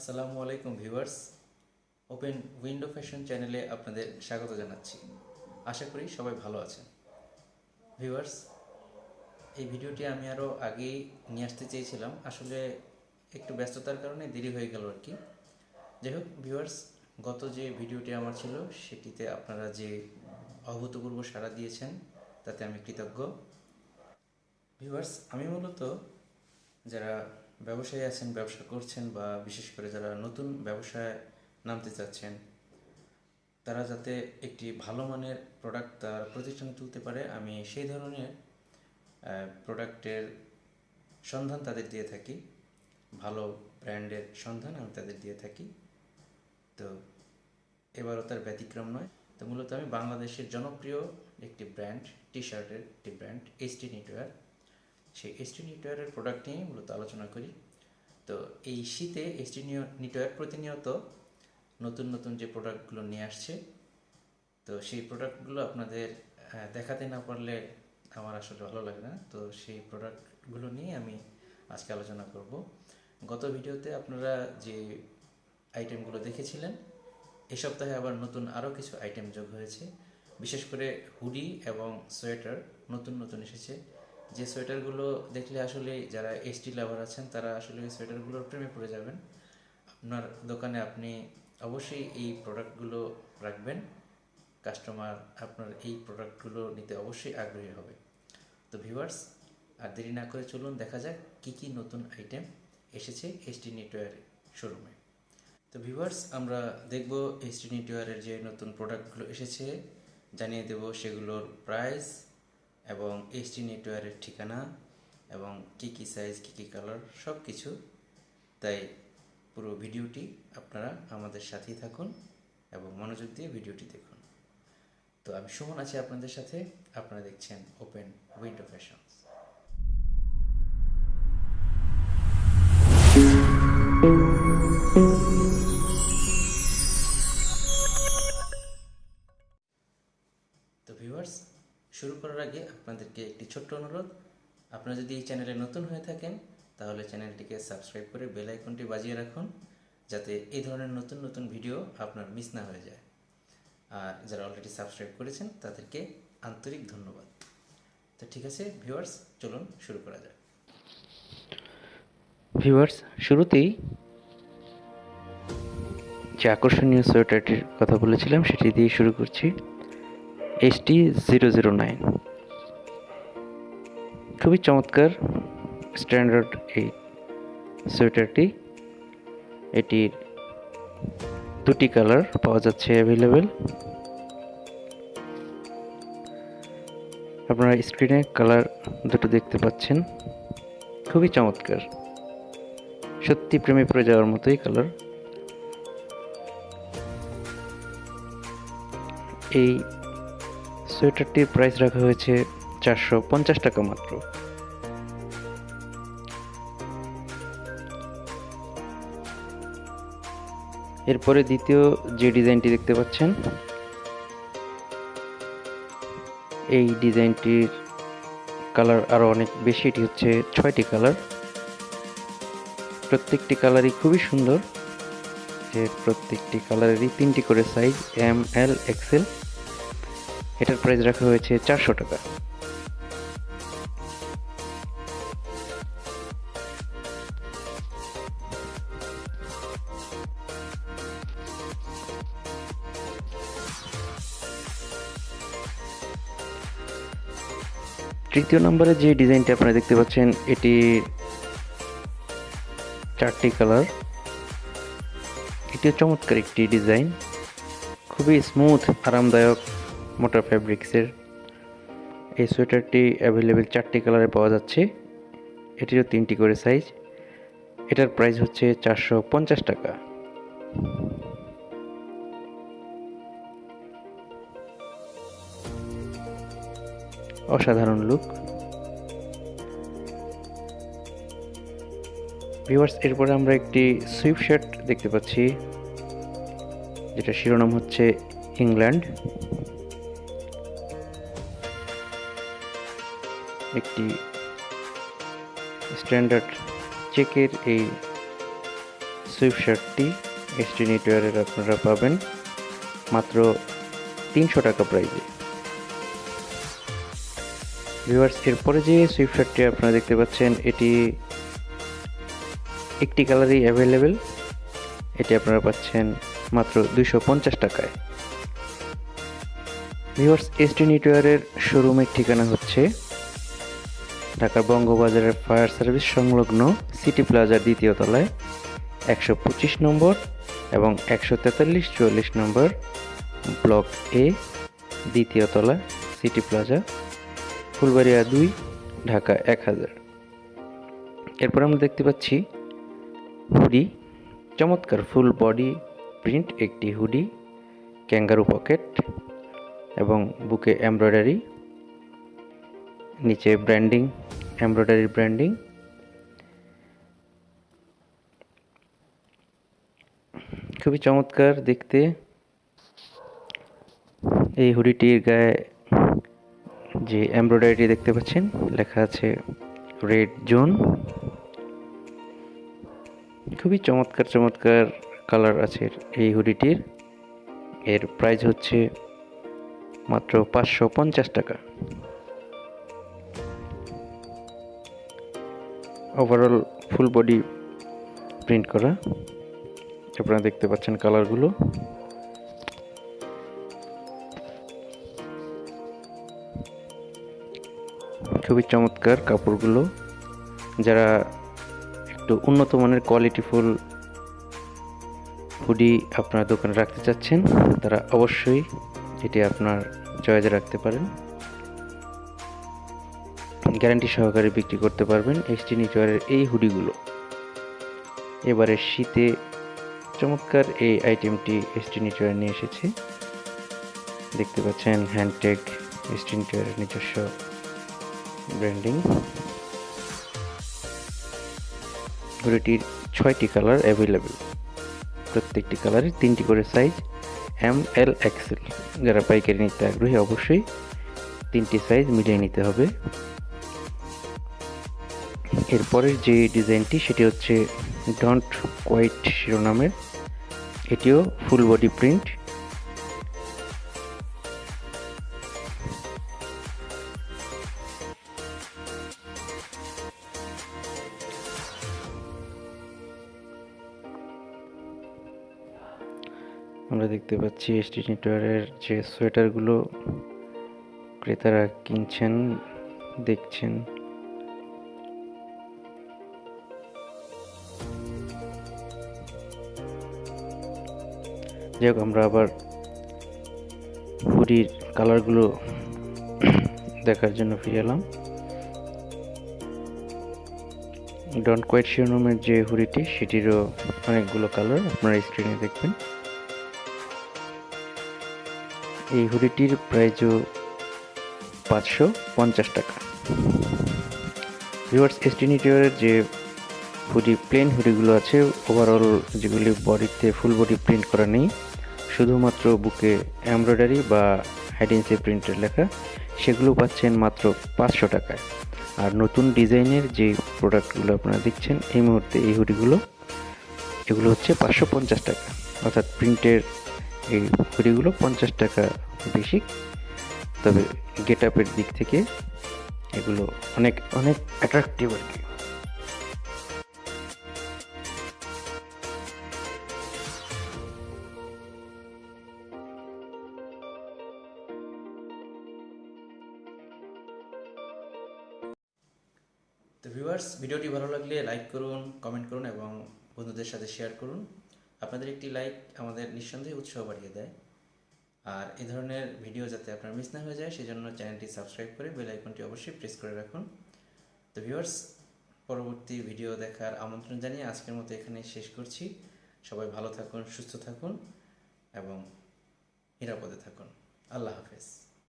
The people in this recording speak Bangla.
আসসালামু আলাইকুম ভিউয়ার্স। ওপেন উইন্ডো ফ্যাশন চ্যানেলে আপনাদের স্বাগত জানাচ্ছি। আশা করি সবাই ভালো আছেন। ভিউয়ার্স, এই ভিডিওটি আমি আরও আগেই নিয়ে আসতে চেয়েছিলাম। আসলে একটু ব্যস্ততার কারণে দেরি হয়ে গেল আর কি। যাই হোক, ভিউয়ার্স, গত যে ভিডিওটি আমার ছিল, সেটিতে আপনারা যে অভূতপূর্ব সাড়া দিয়েছেন, তাতে আমি কৃতজ্ঞ। ভিউয়ার্স, আমি মূলত যারা ব্যবসায়ী আছেন, ব্যবসা করছেন বা বিশেষ করে যারা নতুন ব্যবসায় নামতে চাচ্ছেন, তারা যাতে একটি ভালো মানের প্রোডাক্ট তার প্রতিষ্ঠানে তুলতে পারে, আমি সেই ধরনের প্রোডাক্টের সন্ধান তাদের দিয়ে থাকি। ভালো ব্র্যান্ডের সন্ধান আমি তাদের দিয়ে থাকি। তো এবারও তার ব্যতিক্রম নয়। তো মূলত আমি বাংলাদেশের জনপ্রিয় একটি ব্র্যান্ড টি শার্টের একটি ব্র্যান্ড এসটি নিটওয়ার সেই এসটি নিটওয়ারের প্রোডাক্ট নিয়ে মূলত আলোচনা করি। তো এই শীতে এসটি নিটওয়ার প্রতিনিয়ত নতুন নতুন যে প্রোডাক্টগুলো নিয়ে আসছে, তো সেই প্রোডাক্টগুলো আপনাদের দেখাতে না পারলে আমার আসলে ভালো লাগে না। তো সেই প্রোডাক্টগুলো নিয়ে আমি আজকে আলোচনা করব। গত ভিডিওতে আপনারা যে আইটেমগুলো দেখেছিলেন, এ সপ্তাহে আবার নতুন আরও কিছু আইটেম যোগ হয়েছে। বিশেষ করে হুডি এবং সোয়েটার নতুন নতুন এসেছে। যে সোয়েটারগুলো দেখলে আসলে যারা এসটি লাভার আছেন, তারা আসলে ওই সোয়েটারগুলোর প্রেমে পড়ে যাবেন। আপনার দোকানে আপনি অবশ্যই এই প্রোডাক্টগুলো রাখবেন। কাস্টমার আপনার এই প্রোডাক্টগুলো নিতে অবশ্যই আগ্রহী হবে। তো ভিউয়ার্স আর দেরি না করে চলুন, দেখা যাক কী কী নতুন আইটেম এসেছে এসটি নেটওয়ার শোরুমে তো ভিউয়ার্স আমরা দেখব এসটি নেটওয়ারের যে নতুন প্রোডাক্টগুলো এসেছে, জানিয়ে দেব সেগুলোর প্রাইস এবং এসটি নেটওয়ারের ঠিকানা এবং কী কী সাইজ কী কী কালার সব কিছু তাই পুরো ভিডিওটি আপনারা আমাদের সাথেই থাকুন এবং মনোযোগ দিয়ে ভিডিওটি দেখুন। তো আমি সুমন আছি আপনাদের সাথে। আপনারা দেখছেন ওপেন উইন্ডো ফ্যাশনস তো শুরু করার আগে আপনাদেরকে একটি ছোট্ট অনুরোধ। আপনারা যদি এই চ্যানেলে নতুন হয়ে থাকেন, তাহলে চ্যানেলটিকে সাবস্ক্রাইব করে বেল আইকনটি বাজিয়ে রাখুন, যাতে এই ধরনের নতুন নতুন ভিডিও আপনার মিস না হয়ে যায়। আর যারা অলরেডি সাবস্ক্রাইব করেছেন, তাদেরকে আন্তরিক ধন্যবাদ। তো ঠিক আছে ভিউয়ার্স চলুন শুরু করা যাক। ভিউয়ার্স শুরুতেই যে আকর্ষণীয় সোয়েটারটির কথা বলেছিলাম, সেটি দিয়ে শুরু করছি। এসটি জিরো জিরো নাইন খুবই চমৎকার স্ট্যান্ডার্ড এই সোয়েটারটি এটির দুটি কালার পাওয়া যাচ্ছে অ্যাভেলেবেল আপনারা স্ক্রিনে কালার দুটো দেখতে পাচ্ছেন। খুবই চমৎকার। সত্যি প্রেমে পড়ে যাওয়ার মতোই কালার এই সোয়েটারটির প্রাইস রাখা হয়েছে চারশো পঞ্চাশ টাকা মাত্র। এরপরে দ্বিতীয় যে ডিজাইনটি দেখতে পাচ্ছেন, এই ডিজাইনটির কালার আরও অনেক বেশি, এটি হচ্ছে ছয়টি কালার। প্রত্যেকটি কালারই খুবই সুন্দর। যে প্রত্যেকটি কালারেরই তিনটি করে সাইজ এম, এল এক্সেল এটার প্রাইস রাখা হয়েছে চারশো টাকা। তৃতীয় নম্বরে যে ডিজাইনটি আপনারা দেখতে পাচ্ছেন, এটি চারটি কালার। এটিও চমৎকার একটি ডিজাইন। খুবই স্মুথ আরামদায়ক। মোটা ফ্যাব্রিক্সের এই সোয়েটারটি অ্যাভেলেবেল চারটি কালারে পাওয়া যাচ্ছে। এটিরও তিনটি করে সাইজ এটার প্রাইস হচ্ছে চারশো পঞ্চাশ টাকা। অসাধারণ লুক ভিউয়ার্স এরপরে আমরা একটি সুইপ শার্ট দেখতে পাচ্ছি যেটা শিরোনাম হচ্ছে ইংল্যান্ড একটি স্ট্যান্ডার্ড চেকের এই সুইফট শার্টটি এসটি নেটওয়ারের আপনারা পাবেন, মাত্র তিনশো টাকা প্রাইজে ভিউয়ার্স এরপরে যে সুইফট শার্টটি আপনারা দেখতে পাচ্ছেন, এটি একটি কালারই অ্যাভেলেবেল এটি আপনারা পাচ্ছেন মাত্র দুইশো পঞ্চাশ টাকায়। ভিউয়ার্স এসটি নেটওয়ারের শোরুমের ঠিকানা হচ্ছে ঢাকার বঙ্গবাজারের ফায়ার সার্ভিস সংলগ্ন সিটি প্লাজার দ্বিতীয় তলায় একশো পঁচিশ নম্বর এবং একশো তেতাল্লিশ চুয়াল্লিশ নম্বর ব্লক এ দ্বিতীয় তলা সিটি প্লাজা, ফুলবাড়িয়া দুই, ঢাকা এক হাজার। এরপর আমরা দেখতে পাচ্ছি হুডি। চমৎকার ফুল বডি প্রিন্ট একটি হুডি, ক্যাঙ্গারু পকেট এবং বুকে এমব্রয়ডারি। নিচে ব্র্যান্ডিং, এমব্রয়ডারি ব্র্যান্ডিং। খুবই চমৎকার দেখতে। এই হুডিটির গায়ে যে এমব্রয়ডারিটি দেখতে পাচ্ছেন, লেখা আছে রেড জোন। খুবই চমৎকার চমৎকার কালার আছে এই হুডিটির। এর প্রাইস হচ্ছে মাত্র পাঁচশো পঞ্চাশ টাকা। ওভারঅল ফুল বডি প্রিন্ট করা। আপনারা দেখতে পাচ্ছেন কালারগুলো খুবই চমৎকার কাপড়গুলো। যারা একটু উন্নত মানের কোয়ালিটিফুল হুডি আপনার দোকানে রাখতে চাচ্ছেন, তারা অবশ্যই এটি আপনার চয়েসে রাখতে পারেন। গ্যারান্টি সহকারে বিক্রি করতে পারবেন এসটি নিচয়ারের এই হুডিগুলো। এবারে শীতে চমৎকার এই আইটেমটি এসটি নিচয়ার নিয়ে এসেছে। দেখতে পাচ্ছেন হ্যান্ডটেক এসটি নিচয়ারের নিজস্ব ব্র্যান্ডিং। ঘড়িটির ছয়টি কালার অ্যাভেলেবেল প্রত্যেকটি কালারের তিনটি করে সাইজ এম এল এক্সেল যারা পাইকারি নিতে আগ্রহী অবশ্যই তিনটি সাইজ মিলিয়ে নিতে হবে। এরপরের যে ডিজাইনটি সেটি হচ্ছে ডন্ট কোয়াইট শিরোনামের। এটিও ফুল বডি প্রিন্ট আমরা দেখতে পাচ্ছি এসটি নেটওয়ারের যে সোয়েটারগুলো ক্রেতারা কিনছেন, দেখছেন। যাই আমরা আবার হুডির কালারগুলো দেখার জন্য ফিরে এলাম। ডন কোয়াইট শিরোনামের যে হুডিটি, সেটিরও অনেকগুলো কালার আপনারা স্ক্রিনে দেখবেন। এই হুডিটির প্রাইসও পাঁচশো পঞ্চাশ টাকা। ভিউয়ার্স এস্টিনিটিওরের যে হুডি প্লেন হুডিগুলো আছে ওভারঅল যেগুলি বডিতে ফুল বডি প্রিন্ট করা নেই শুধুমাত্র বুকে এমব্রয়ডারি বা হাইডেন্সি প্রিন্টের লেখা, সেগুলো পাচ্ছেন মাত্র পাঁচশো টাকায়। আর নতুন ডিজাইনের যে প্রোডাক্টগুলো আপনারা দেখছেন, এই মুহূর্তে এই হুডিগুলো, এগুলো হচ্ছে পাঁচশো পঞ্চাশ টাকা। অর্থাৎ প্রিন্টের এই হুডিগুলো পঞ্চাশ টাকা বেশি। তবে গেট আপের দিক থেকে এগুলো অনেক অনেক অ্যাট্রাকটিভ আর কি। ভিউয়ার্স ভিডিওটি ভালো লাগলে লাইক করুন কমেন্ট করুন এবং বন্ধুদের সাথে শেয়ার করুন। আপনাদের একটি লাইক আমাদের নিঃসন্দেহে উৎসাহ বাড়িয়ে দেয়। আর এই ধরনের ভিডিও যাতে আপনার মিস না হয়ে যায়, সেজন্য চ্যানেলটি সাবস্ক্রাইব করে বেল আইকনটি অবশ্যই প্রেস করে রাখুন। তো ভিউয়ার্স পরবর্তী ভিডিও দেখার আমন্ত্রণ জানিয়ে আজকের মতো এখানে শেষ করছি। সবাই ভালো থাকুন, সুস্থ থাকুন এবং নিরাপদে থাকুন। আল্লাহ হাফেজ।